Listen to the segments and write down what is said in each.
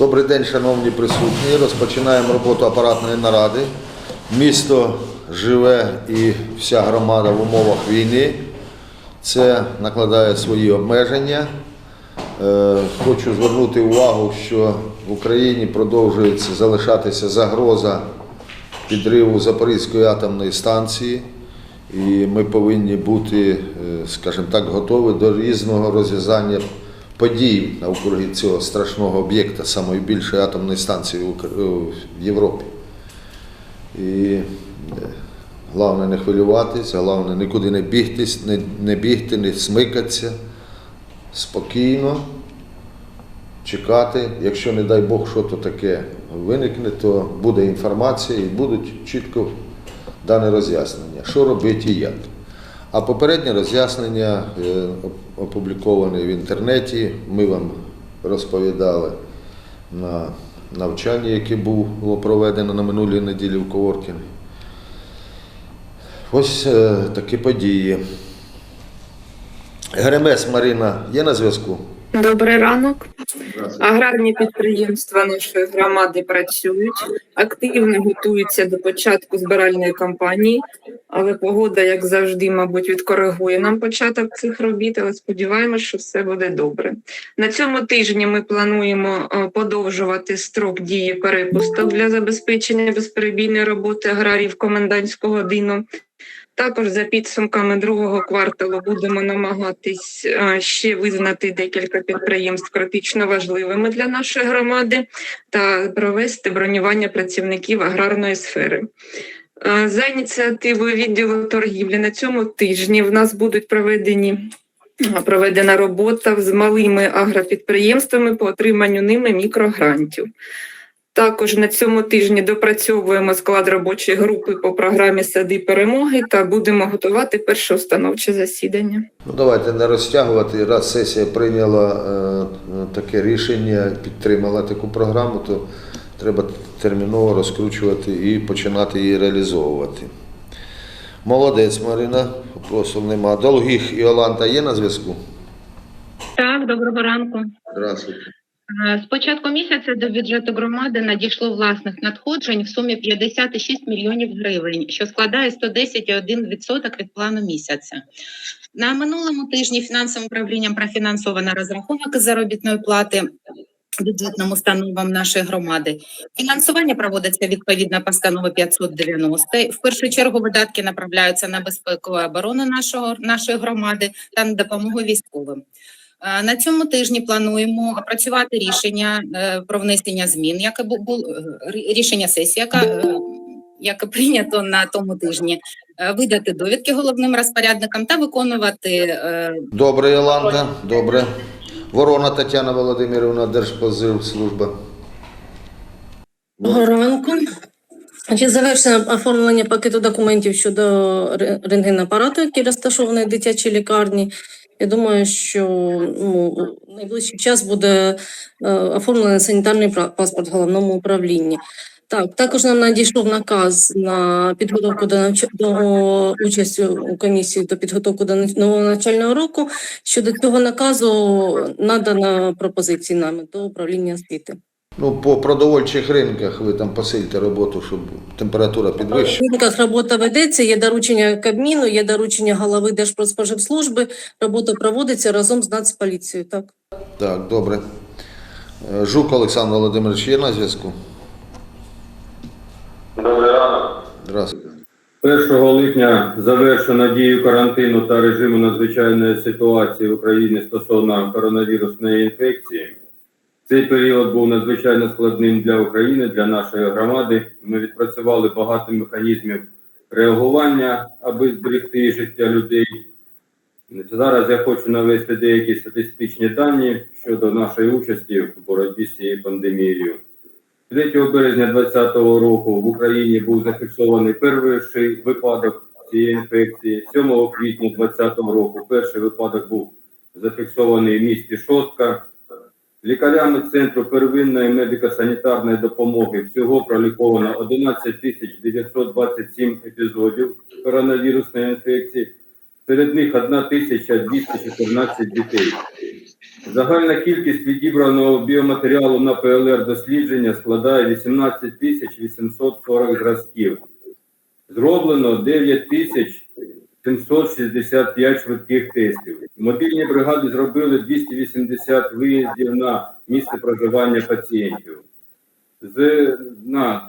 Добрий день, шановні присутні. Розпочинаємо роботу апаратної наради. Місто живе і вся громада в умовах війни. Це накладає свої обмеження. Е, Хочу звернути увагу, що в Україні продовжується залишатися загроза підриву Запорізької атомної станції. І ми повинні бути, е, скажімо так, готові до різного розв'язання подій навкруги цього страшного об'єкта, самої більшої атомної станції в Європі. І е, головне не хвилюватися, головне нікуди не бігтись, не, не бігти, не смикатися, спокійно чекати. Якщо, не дай Бог, що то таке виникне, то буде інформація і будуть чітко дане роз'яснення, що робити і як. А попереднє роз'яснення оп- опубліковане в інтернеті. Ми вам розповідали на навчанні, яке було проведено на минулій неділі в Коворкіні. Ось е, такі події. Гремес Марина є на зв'язку? Добрий ранок. Аграрні підприємства нашої громади працюють, активно готуються до початку збиральної кампанії, але погода, як завжди, мабуть, відкоригує нам початок цих робіт, але сподіваємося, що все буде добре. На цьому тижні ми плануємо е, подовжувати строк дії перепусток для забезпечення безперебійної роботи аграріїв комендантського годину. Також за підсумками другого кварталу будемо намагатись е, ще визнати декілька підприємств критично важливими для нашої громади та провести бронювання працівників аграрної сфери. Е, За ініціативою відділу торгівлі на цьому тижні в нас будуть проведені проведена робота з малими агропідприємствами по отриманню ними мікрогрантів. Також на цьому тижні допрацьовуємо склад робочої групи по програмі Сади перемоги та будемо готувати перше установче засідання. Ну, давайте не розтягувати. Раз сесія прийняла е, таке рішення, підтримала таку програму, то треба терміново розкручувати і починати її реалізовувати. Молодець, Марина, вопросів нема. Долгих і Оланта є на зв'язку? Так, доброго ранку. Здравствуйте. Е, З початку місяця до бюджету громади надійшло власних надходжень в сумі 56 мільйонів гривень, що складає 110,1% від плану місяця. На минулому тижні фінансовим управлінням профінансовано розрахунок заробітної плати бюджетним установам нашої громади. Фінансування проводиться відповідно постанови 590. В першу чергу видатки направляються на безпеку і оборону нашого, нашої громади та на допомогу військовим. Е, На цьому тижні плануємо опрацювати рішення е, про внесення змін, яке бу- бу- е, рі- рішення сесії, яка яке прийнято на тому тижні, видати довідки головним розпорядникам та виконувати Добре, Йоланта, добре. Ворона Тетяна Володимирівна, Держпозивслужба. Доброго ранку. Значить, завершено оформлення пакету документів щодо ре- рентгенапарату, який розташований в дитячій лікарні. Я думаю, що ну, найближчий час буде е, оформлений санітарний паспорт в головному управлінні. Так, також нам надійшов наказ на підготовку до, навч... до участі у комісії до підготовки до нового навчального року. Щодо цього наказу надано пропозиції нами до управління освіти. Ну, по продовольчих ринках ви там посильте роботу, щоб температура підвищена. В ринках робота ведеться, є доручення Кабміну, є доручення голови Держпродспоживслужби. Робота проводиться разом з Нацполіцією. Так. Так, добре. Е, Жук Олександр Володимирович є на зв'язку? Добрий ранок. Здравствуйте. 1 липня завершено дію карантину та режиму надзвичайної ситуації в Україні стосовно коронавірусної інфекції. Цей період був надзвичайно складним для України, для нашої громади. Ми відпрацювали багато механізмів реагування, аби зберегти життя людей. Зараз я хочу навести деякі статистичні дані щодо нашої участі в боротьбі з цією пандемією. 3 березня 2020 року в Україні був зафіксований перший випадок цієї інфекції. 7 квітня 2020 року перший випадок був зафіксований в місті Шостка. Лікарями Центру первинної медико-санітарної допомоги всього проліковано 11 тисяч 927 епізодів коронавірусної інфекції. Серед них 1 тисяча 214 дітей. Загальна кількість відібраного біоматеріалу на ПЛР дослідження складає 18 тисяч 840 зразків. Зроблено 9 тисяч 765 швидких тестів. Мобільні бригади зробили 280 виїздів на місце проживання пацієнтів. З на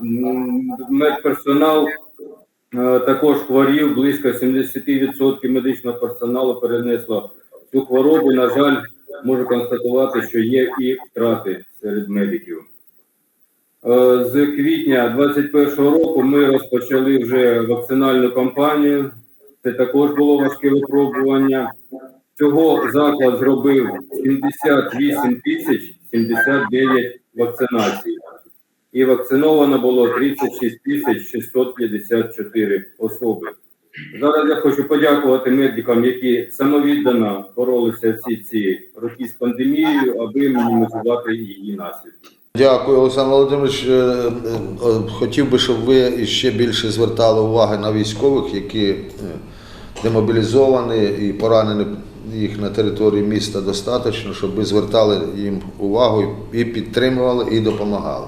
медперсонал е, також хворів близько 70% медичного персоналу перенесло цю хворобу. На жаль, можу констатувати, що є і втрати серед медиків. Е, З квітня 2021 року ми розпочали вже вакцинальну кампанію. Це також було важке випробування. Цього заклад зробив 78 тисяч 79 вакцинацій. І вакциновано було 36 тисяч 654 особи. Зараз я хочу подякувати медикам, які самовіддано боролися всі ці роки з пандемією, аби мінімізувати її наслідки. Дякую, Олександр Володимирович. Е, е, е, Хотів би, щоб ви ще більше звертали уваги на військових, які демобілізовані і поранені їх на території міста достатньо, щоб ви звертали їм увагу і підтримували, і допомагали.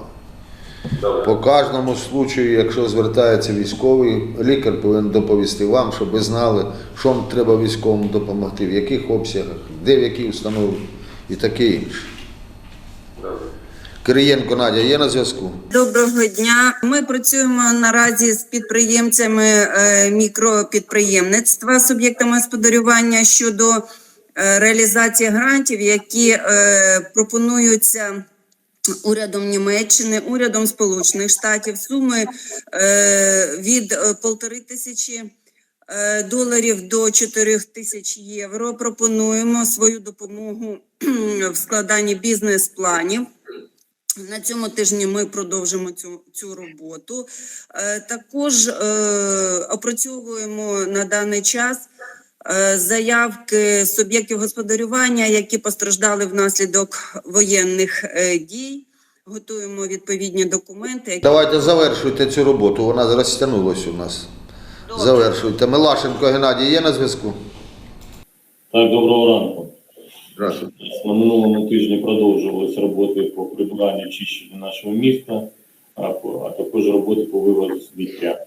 По кожному случаю, якщо звертається військовий, лікар повинен доповісти вам, щоб ви знали, що вам треба військовому допомогти, в яких обсягах, де в якій установі і таке інше. Кириєнко Надя є на зв'язку? Доброго дня. Ми працюємо наразі з підприємцями е, мікропідприємництва, суб'єктами господарювання щодо е, реалізації грантів, які е, пропонуються урядом Німеччини, урядом Сполучених Штатів. Суми е, від полтори тисячі доларів до 4 тисяч євро. Пропонуємо свою допомогу в складанні бізнес-планів. На цьому тижні ми продовжимо цю, цю роботу. Е, також е, опрацьовуємо на даний час е, заявки суб'єктів господарювання, які постраждали внаслідок воєнних е, дій. Готуємо відповідні документи. які- Давайте завершуйте цю роботу, вона розтягнулася у нас. Завершуйте. Милашенко Геннадій є на зв'язку? Так, доброго ранку. Здравствуйте. На минулому тижні продовжувалися роботи по прибиранню очищенню нашого міста, а, також роботи по виводу сміття.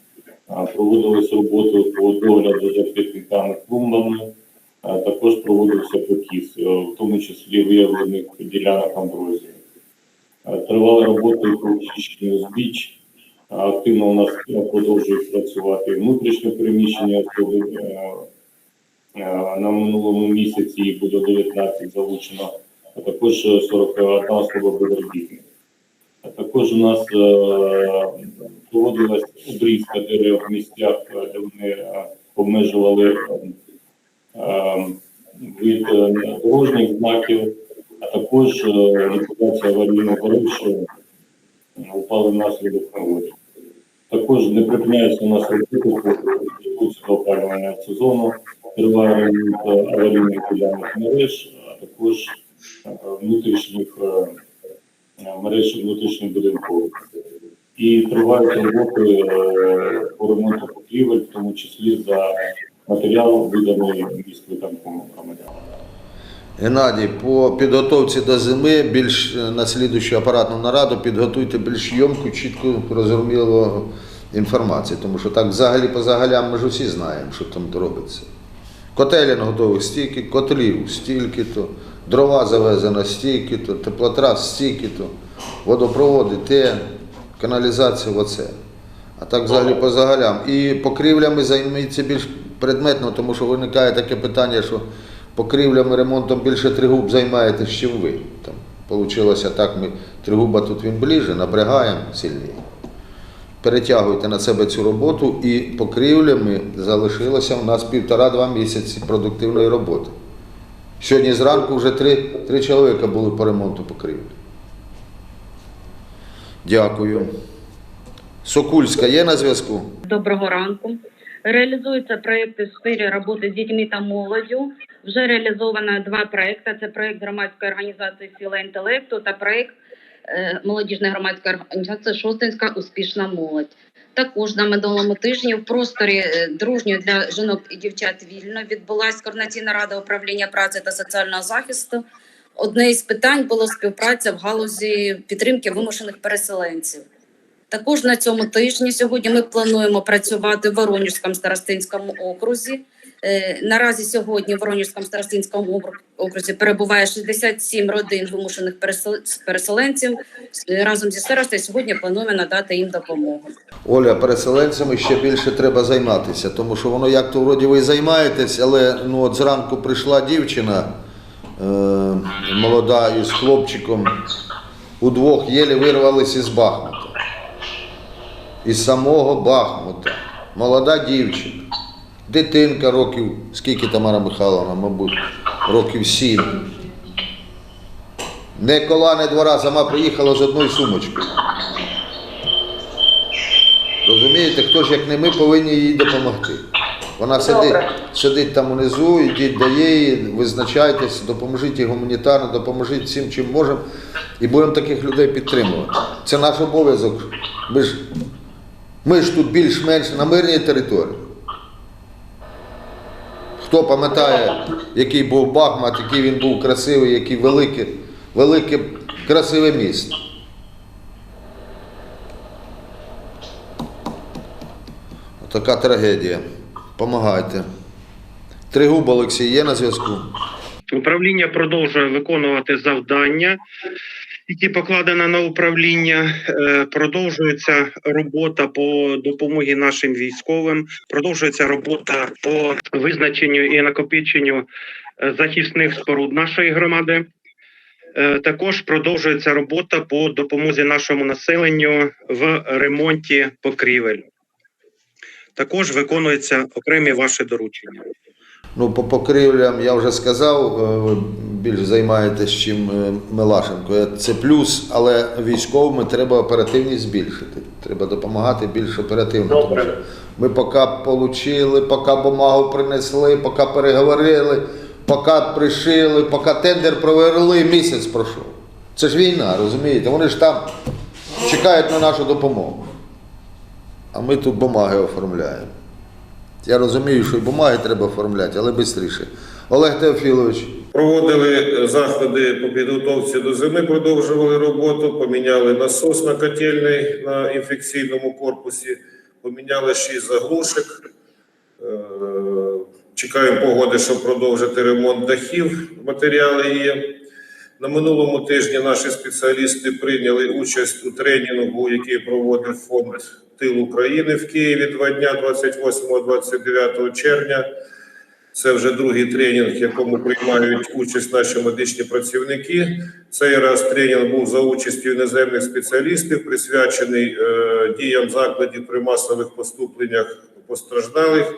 Проводилися роботи по догляду за квітниками клумбами, а також проводився покіс, е, в тому числі виявлених ділянок амброзії. Тривали роботи по очищенню збіч. Активно у нас продовжують працювати внутрішнє переміщення особи. Е, Е, На минулому місяці буде 19 залучено, а також 41 особа безробітних. А також у нас е, проводилась обрізка дерев в місцях, е, де вони е, обмежували е, е, від е, дорожніх знаків, а також е, ліквідація дорог, що упали внаслідок негоди. Також не припиняється у нас роботи по опалювального сезону, триває ремонт е, аварійних ділянок мереж, а також е, внутрішніх е, мереж внутрішніх будинкових. І тривають роботи по ремонту покрівель, в тому числі за матеріал, виданий міськвиконкомом громадян. Геннадій, по підготовці до зими більш на слідущу апаратну нараду підготуйте більш йомку, чітку, розумілу інформацію, тому що так взагалі по загалям ми ж усі знаємо, що там робиться. Котелін готових стільки, котлів стільки-то, дрова завезено стільки-то, теплотрас стільки-то, водопроводи те, каналізація оце. А так взагалі по загалям. І покрівлями займіться більш предметно, тому що виникає таке питання, що покрівлями, ремонтом більше тригуб займаєтесь, чим ви. Там Получилося так, ми тригуба тут він ближче, напрягаємо сильніше. Перетягуйте на себе цю роботу і покрівлями залишилося у нас півтора-два місяці продуктивної роботи. Сьогодні зранку вже три, три чоловіка були по ремонту покрівлі. Дякую. Сокульська є на зв'язку? Доброго ранку. Реалізуються проекти в сфері роботи з дітьми та молоддю. Вже реалізовано два проекти. Це проект громадської організації Сила інтелекту та проект е, молодіжної громадської організації Шостинська успішна молодь. Також на минулому тижні в просторі е, дружньої для жінок і дівчат вільно відбулася координаційна рада управління праці та соціального захисту одне із питань було співпраця в галузі підтримки вимушених переселенців. Також на цьому тижні сьогодні ми плануємо працювати в Воронежському старостинському окрузі. Е, Наразі сьогодні в Воронежському старостинському окрузі перебуває 67 родин вимушених пересел- переселенців. Е, Разом зі старостою сьогодні плануємо надати їм допомогу. Оля, переселенцями ще більше треба займатися, тому що воно як то вроді ви займаєтесь, але ну от зранку прийшла дівчина е, молода із хлопчиком, удвох єлі вирвалися із Бахмута. Із самого Бахмута. Молода дівчина. Дитинка років, скільки Тамара Михайловна, мабуть, років сім. Не кола, не двора, сама приїхала з одною сумочкою. Розумієте, хто ж як не ми повинні їй допомогти. Вона сидить, сидить там унизу, йдіть до її, визначайтесь, допоможіть їй гуманітарно, допоможіть всім, чим можемо, і будемо таких людей підтримувати. Це наш обов'язок. Ми ж, ми ж тут більш-менш на мирній території. Хто пам'ятає, який був Бахмат, який він був красивий, який велике, велике, красиве місто. Така трагедія. Помагайте. Тригуб Олексій є на зв'язку. Управління продовжує виконувати завдання, які покладено на управління. Е, Продовжується робота по допомогі нашим військовим. Продовжується робота по визначенню і накопиченню е, захисних споруд нашої громади. Е, Також продовжується робота по допомозі нашому населенню в ремонті покрівель. Також виконуються окремі ваші доручення. Ну, по покривлям я вже сказав, більш займаєтесь, чим е, Милашенко. Це плюс, але військовими треба оперативність збільшити. Треба допомагати більш оперативно. Тому що ми поки отримали, поки бумагу принесли, поки переговорили, поки пришили, поки тендер провели, місяць пройшов. Це ж війна, розумієте? Вони ж там чекають на нашу допомогу. А ми тут бумаги оформляємо. Я розумію, що і бумаги треба оформляти, але швидше. Олег Теофілович. Проводили е, заходи по підготовці до зими, продовжували роботу, поміняли насос на котельний на інфекційному корпусі, поміняли шість заглушок. Е, Чекаємо погоди, щоб продовжити ремонт дахів. Матеріали є. На минулому тижні наші спеціалісти прийняли участь у тренінгу, який проводив фонд Тил України в Києві два дня 28-29 червня. Це вже другий тренінг, в якому приймають участь наші медичні працівники. Цей раз тренінг був за участю іноземних спеціалістів, присвячений е, діям закладів при масових поступленнях постраждалих.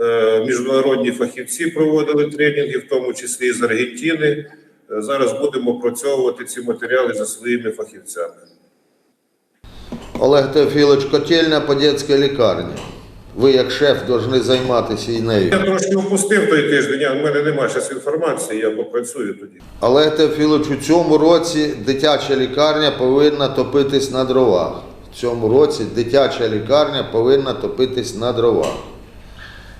Е, міжнародні фахівці проводили тренінги, в тому числі і з Аргентини. Е, зараз будемо опрацьовувати ці матеріали за своїми фахівцями. Олег Теофілович, котельня по дитячій лікарні. Ви, як шеф, повинні займатися і нею. Я трошки опустив той тиждень. Я, в мене немає зараз інформації, я попрацюю тоді. Олег Теофілович, у цьому році дитяча лікарня повинна топитись на дровах. В цьому році дитяча лікарня повинна топитись на дровах.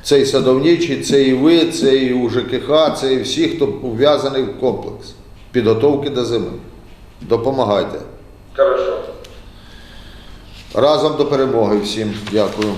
Це і садовничий, це і ви, це і у ЖКХ, це і всі, хто ув'язаний в комплекс підготовки до зими. Допомагайте. Хорошо. Разом до перемоги всім. Дякую.